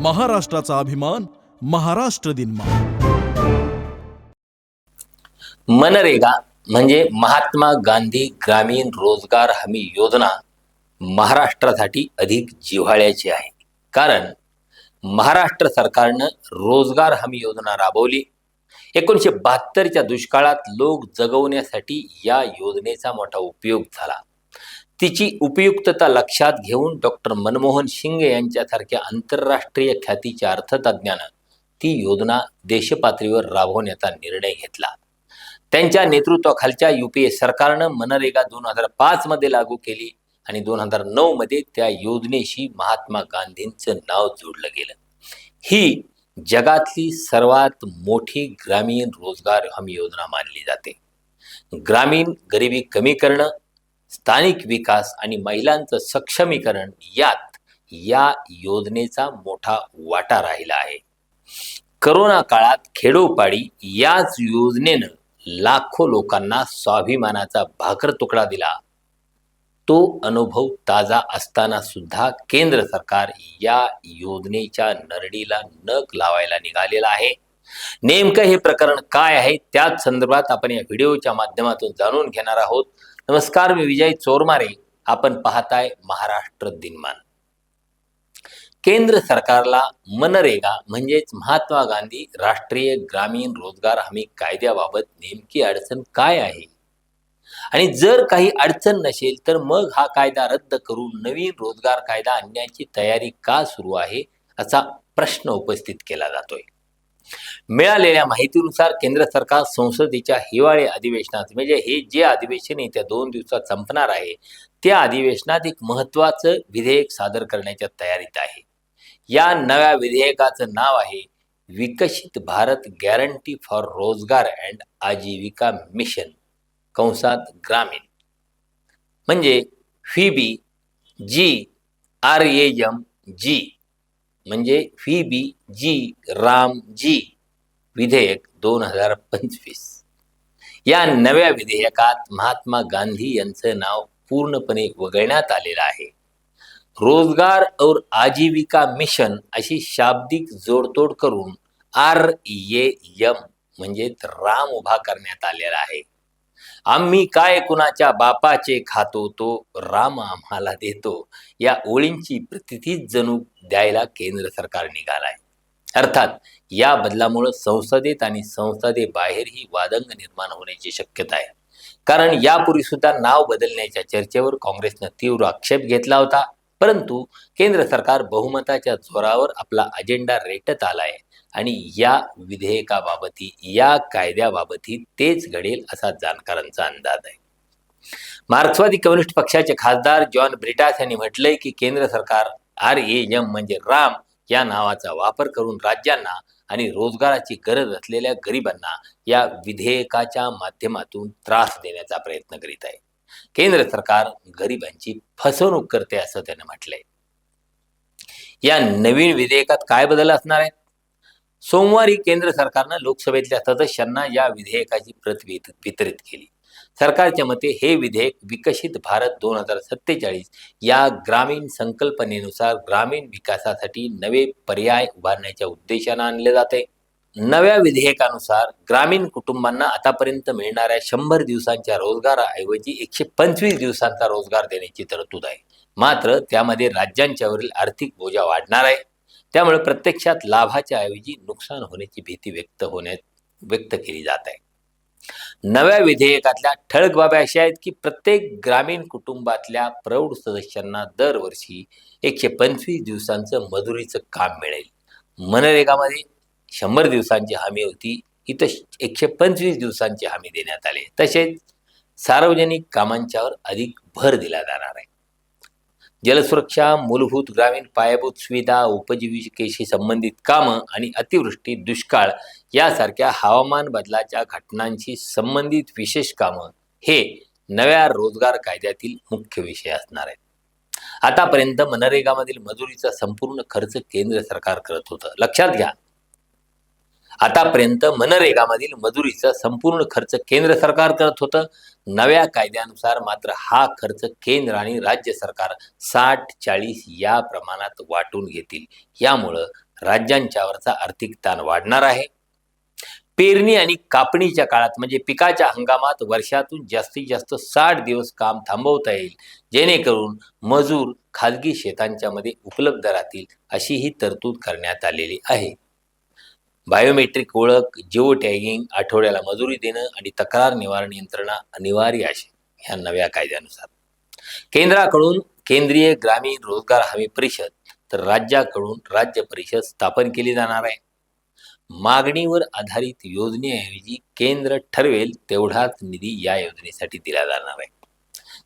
महाराष्ट्राचा अभिमान महाराष्ट्र दिन मनरेगा म्हणजे महात्मा गांधी ग्रामीण रोजगार हमी योजना महाराष्ट्रासाठी अधिक जिव्हाळ्याची आहे. कारण महाराष्ट्र सरकारनं रोजगार हमी योजना राबवली. एकोणीसशे बहात्तरच्या दुष्काळात लोक जगवण्यासाठी या योजनेचा मोठा उपयोग झाला. तिची उपयुक्तता लक्षात घेऊन डॉक्टर मनमोहन शिंगे यांच्यासारख्या आंतरराष्ट्रीय ख्यातीच्या अर्थतज्ञानं ती योजना देशपातळीवर राबवण्याचा निर्णय घेतला. त्यांच्या नेतृत्वाखालच्या युपीए सरकारनं मनरेगा दोन हजार पाच मध्ये लागू केली आणि दोन हजार नऊ मध्ये त्या योजनेशी महात्मा गांधींचं नाव जोडलं गेलं. ही जगातली सर्वात मोठी ग्रामीण रोजगार हमी योजना मानली जाते. ग्रामीण गरिबी कमी करणं स्थानिक विकास आणि महिलांचं सक्षमीकरण यात या योजनेचा मोठा वाटा राहिला आहे. करोना काळात खेडोपाडी याच योजनेनं लाखो लोकांना स्वाभिमानाचा भाकर तुकडा दिला. तो अनुभव ताजा असताना सुद्धा केंद्र सरकार या योजनेच्या नरडीला नख लावायला निघालेला आहे. नेमकं हे प्रकरण काय आहे? त्याच संदर्भात आपण या व्हिडिओच्या माध्यमातून जाणून घेणार आहोत. नमस्कार मी विजय चोरमारे. आपण पाहताय महाराष्ट्र दिनमान. केंद्र सरकारला मनरेगा म्हणजेच महात्मा गांधी राष्ट्रीय ग्रामीण रोजगार हमी कायद्याबाबत नेमकी अडचण काय आहे? आणि जर काही अडचण नसेल तर मग हा कायदा रद्द करून नवीन रोजगार कायदा आणण्याची तयारी का सुरू आहे असा प्रश्न उपस्थित केला जातोय. मिळालेल्या माहितीनुसार केंद्र सरकार संसदेच्या हिवाळी अधिवेशनात म्हणजे हे जे अधिवेशन येत्या दोन दिवसात संपणार आहे त्या अधिवेशनात एक महत्वाचं विधेयक सादर करण्याच्या तयारीत आहे. या नव्या विधेयकाचं नाव आहे Viksit Bharat guarantee for Rozgar and Ajeevika mission कंसात ग्रामीण. म्हणजे बी G R A M G म्हणजे बी जी राम जी विधेयक दोन हजार पंचवीस. या नव्या विधेयकात महात्मा गांधी यांचं नाव पूर्णपणे वगळण्यात आलेलं आहे. रोजगार और आजीविका मिशन अशी शाब्दिक जोडतोड करून आर ए यम म्हणजेच राम उभा करण्यात आलेला आहे. आम्ही काय कुणाच्या बापाचे खातो तो राम आम्हाला देतो. या ओळींची प्रतितीच जणू द्यायला केंद्र सरकार निघालाय. अर्थात या बदलामुळं संसदेत आणि संसदेबाहेरही वादंग निर्माण होण्याची शक्यता आहे. कारण यापूर्वी सुद्धा नाव बदलण्याच्या चर्चेवर काँग्रेसनं तीव्र आक्षेप घेतला होता. परंतु केंद्र सरकार बहुमताच्या जोरावर आपला अजेंडा रेटत आलाय. आणि या विधेयकाबाबतही या कायद्याबाबतही तेच घडेल असा जाणकारांचा अंदाज आहे. मार्क्सवादी कम्युनिस्ट पक्षाचे खासदार जॉन ब्रिटास यांनी म्हटलंय की केंद्र सरकार आर ए एम म्हणजे राम या नावाचा वापर करून राज्यांना आणि रोजगाराची गरज असलेल्या गरिबांना या विधेयकाच्या माध्यमातून त्रास देण्याचा प्रयत्न करीत आहे. केंद्र सरकार गरिबांची फसवणूक करते असं त्यानं म्हटलंय. या नवीन विधेयकात काय बदल असणार आहे सोमवारी केंद्र सरकारनं लोकसभेतल्या सदस्यांना या विधेयकाची प्रत वितरित केली. सरकारच्या मते हे विधेयक विकसित भारत दोन हजार सत्तेचाळीस या ग्रामीण संकल्पनेनुसार ग्रामीण विकासासाठी नवे पर्याय उभारण्याच्या उद्देशानं आणले जाते. नव्या विधेयकानुसार ग्रामीण कुटुंबांना आतापर्यंत मिळणाऱ्या शंभर दिवसांच्या रोजगाराऐवजी एकशे पंचवीस दिवसांचा रोजगार देण्याची तरतूद आहे. मात्र त्यामध्ये राज्यांच्यावरील आर्थिक बोजा वाढणार आहे. त्यामुळे प्रत्यक्षात लाभाच्या ऐवजी नुकसान होण्याची भीती व्यक्त होण्यात व्यक्त केली जात आहे. नव्या विधेयकातल्या ठळक बाबी अशा आहेत की प्रत्येक ग्रामीण कुटुंबातल्या प्रौढ सदस्यांना दरवर्षी एकशे पंचवीस दिवसांचं मजुरीचं काम मिळेल. मनरेगामध्ये शंभर दिवसांची हमी होती इथं एकशे पंचवीस दिवसांची हमी देण्यात आली. तसेच सार्वजनिक कामांच्यावर अधिक भर दिला जाणार आहे. जलसुरक्षा मूलभूत ग्रामीण पायाभूत सुविधा उपजीविकेशी संबंधित कामं आणि अतिवृष्टी दुष्काळ यासारख्या हवामान बदलाच्या घटनांशी संबंधित विशेष कामं हे नव्या रोजगार कायद्यातील मुख्य विषय असणार आहेत. आतापर्यंत मनरेगामधील मजुरीचा संपूर्ण खर्च केंद्र सरकार करत होतं. लक्षात घ्या आतापर्यंत मनरेगामधील मजुरीचा संपूर्ण खर्च केंद्र सरकार करत होतं. नव्या कायद्यानुसार मात्र हा खर्च केंद्र आणि राज्य सरकार साठ चाळीस या प्रमाणात वाटून घेतील. यामुळं राज्यांच्यावरचा आर्थिक ताण वाढणार आहे. पेरणी आणि कापणीच्या काळात म्हणजे पिकाच्या हंगामात वर्षातून जास्तीत जास्त साठ दिवस काम थांबवता येईल. जेणेकरून मजूर खाजगी शेतांच्या मध्ये उपलब्ध राहतील अशी ही तरतूद करण्यात आलेली आहे. बायोमेट्रिक ओळख जिओ टॅगिंग आठवड्याला मजुरी देणं आणि तक्रार निवारण यंत्रणा अनिवार्य असे ह्या नव्या कायद्यानुसार. केंद्राकडून केंद्रीय ग्रामीण रोजगार हमी परिषद तर राज्याकडून राज्य परिषद स्थापन केली जाणार आहे. मागणीवर आधारित योजनेऐवजी केंद्र ठरवेल तेवढाच निधी या योजनेसाठी दिला जाणार आहे.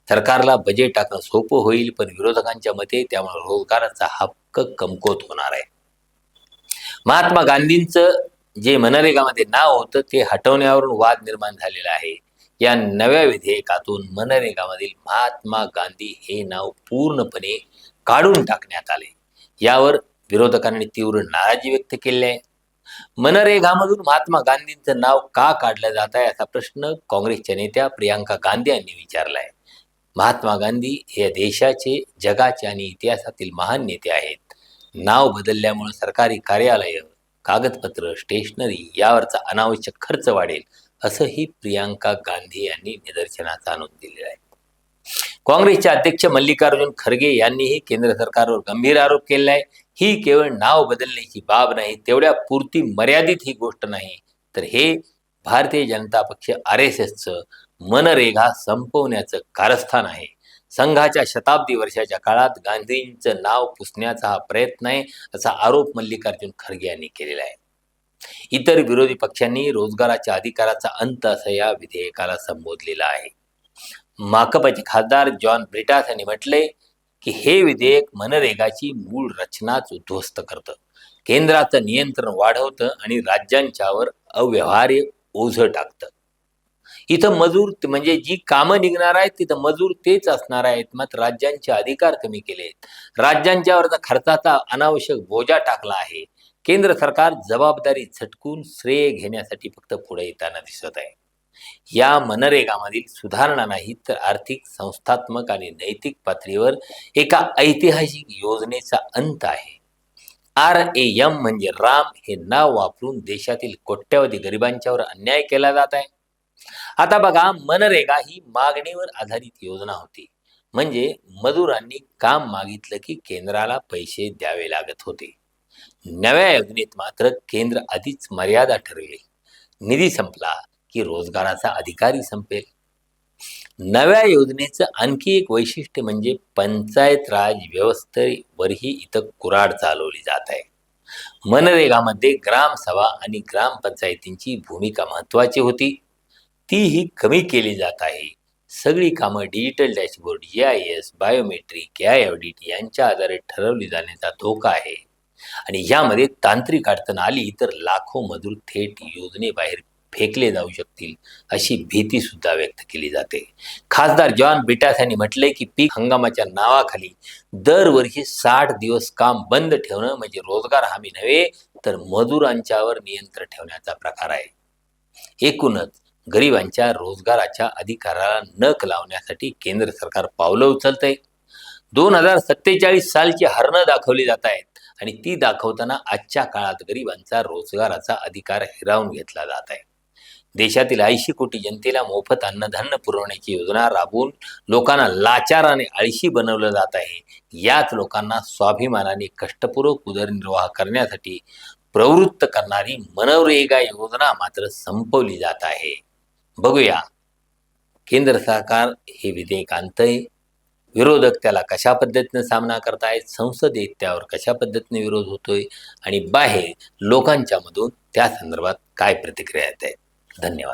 सरकारला बजेट टाकणं सोपं होईल पण विरोधकांच्या मते त्यामुळे रोजगाराचा हक्क कमकुवत होणार आहे. महात्मा गांधींचं जे मनरेगामध्ये नाव होतं ते हटवण्यावरून वाद निर्माण झालेला आहे. या नव्या विधेयकातून मनरेगामधील महात्मा गांधी हे नाव पूर्णपणे काढून टाकण्यात आले. यावर विरोधकांनी तीव्र नाराजी व्यक्त केली आहे. मनरेगामधून महात्मा गांधींचं नाव का काढलं जात आहे असा प्रश्न काँग्रेसच्या नेत्या प्रियांका गांधी यांनी विचारलाय. महात्मा गांधी हे देशाचे जगाचे आणि इतिहासातील महान नेते आहेत. नाव बदलल्यामुळे सरकारी कार्यालय कागदपत्र स्टेशनरी यावरचा अनावश्यक खर्च वाढेल असंही प्रियांका गांधी यांनी निदर्शनाचा आणून दिलेला आहे. काँग्रेसचे अध्यक्ष मल्लिकार्जुन खरगे यांनीही केंद्र सरकारवर गंभीर आरोप केलेला आहे. ही केवळ नाव बदलण्याची बाब नाही तेवढ्या पुरती मर्यादित ही गोष्ट नाही. तर हे भारतीय जनता पक्ष आर एस एसचं मनरेगा संपवण्याचं कारस्थान आहे. संघाच्या शताब्दी वर्षाच्या काळात गांधींचं नाव पुसण्याचा हा प्रयत्न आहे असा आरोप मल्लिकार्जुन खरगे यांनी केलेला आहे. इतर विरोधी पक्षांनी रोजगाराच्या अधिकाराचा अंत असं या विधेयकाला संबोधलेलं आहे. माकपाचे खासदार जॉन ब्रिटास यांनी म्हटले की हे विधेयक मनरेगाची मूळ रचनाच उद्ध्वस्त करतं. केंद्राचं नियंत्रण वाढवतं आणि राज्यांच्यावर अव्यवहार्य ओझं टाकतं. इथं मजूर म्हणजे जी कामं निघणार आहेत तिथं मजूर तेच असणार आहेत. मात्र राज्यांचे अधिकार कमी केले आहेत. राज्यांच्यावर खर्चाचा अनावश्यक बोजा टाकला आहे केंद्र सरकार जबाबदारी झटकून श्रेय घेण्यासाठी फक्त पुढे येताना दिसत आहे. या मनरेगामधील सुधारणा नाही तर आर्थिक संस्थात्मक आणि नैतिक पातळीवर एका ऐतिहासिक योजनेचा अंत आहे. आर ए एम म्हणजे राम हे नाव वापरून देशातील कोट्यावधी गरिबांच्यावर अन्याय केला जात आहे. आता बघा मनरेगा ही मागणीवर आधारित योजना होती. म्हणजे मजुरांनी काम मागितलं की केंद्राला पैसे द्यावे लागत होते. नव्या योजनेत मात्र केंद्र आधीच मर्यादा ठरवेल. निधी संपला की रोजगाराचा अधिकारी संपेल. नव्या योजनेचं आणखी एक वैशिष्ट्य म्हणजे पंचायत राज व्यवस्थेवरही इथं कुराड चालवली जात आहे. मनरेगामध्ये ग्रामसभा आणि ग्रामपंचायतींची भूमिका महत्वाची होती. तीही कमी केली जात आहे. सगळी कामं digital dashboard G I S biometric A I audit यांच्या आधारे ठरवली जाण्याचा धोका आहे. आणि यामध्ये तांत्रिक अडचण आली तर लाखो मजूर थेट योजनेबाहेर फेकले जाऊ शकतील अशी भीती सुद्धा व्यक्त केली जाते. खासदार जॉन बिटास यांनी म्हटलंय की पीक हंगामाच्या नावाखाली दरवर्षी साठ दिवस काम बंद ठेवणं म्हणजे रोजगार हमी नव्हे तर मजुरांच्यावर नियंत्रण ठेवण्याचा प्रकार आहे. एकूणच गरिबांच्या रोजगाराच्या अधिकाराला नख लावण्यासाठी केंद्र सरकार पावलं उचलतंय. दोन हजार सत्तेचाळीस सालची हरणं दाखवली जात आहेत आणि ती दाखवताना आजच्या काळात गरिबांचा रोजगाराचा अधिकार हिरावून घेतला जात आहे. देशातील ऐंशी कोटी जनतेला मोफत अन्नधान्य पुरवण्याची योजना राबवून लोकांना लाचार आणि आळशी बनवलं जात आहे. याच लोकांना स्वाभिमानाने कष्टपूर्वक उदरनिर्वाह करण्यासाठी प्रवृत्त करणारी मनरेगा योजना मात्र संपवली जात आहे. बघूया. केंद्र सरकार हे विधेयक आणतंय विरोधक त्याला कशा पद्धतीने सामना करतायत संसदेत त्यावर कशा पद्धतीने विरोध होतोय आणि बाहेर लोकांच्या मधून त्या संदर्भात काय प्रतिक्रिया येत आहेत. धन्यवाद.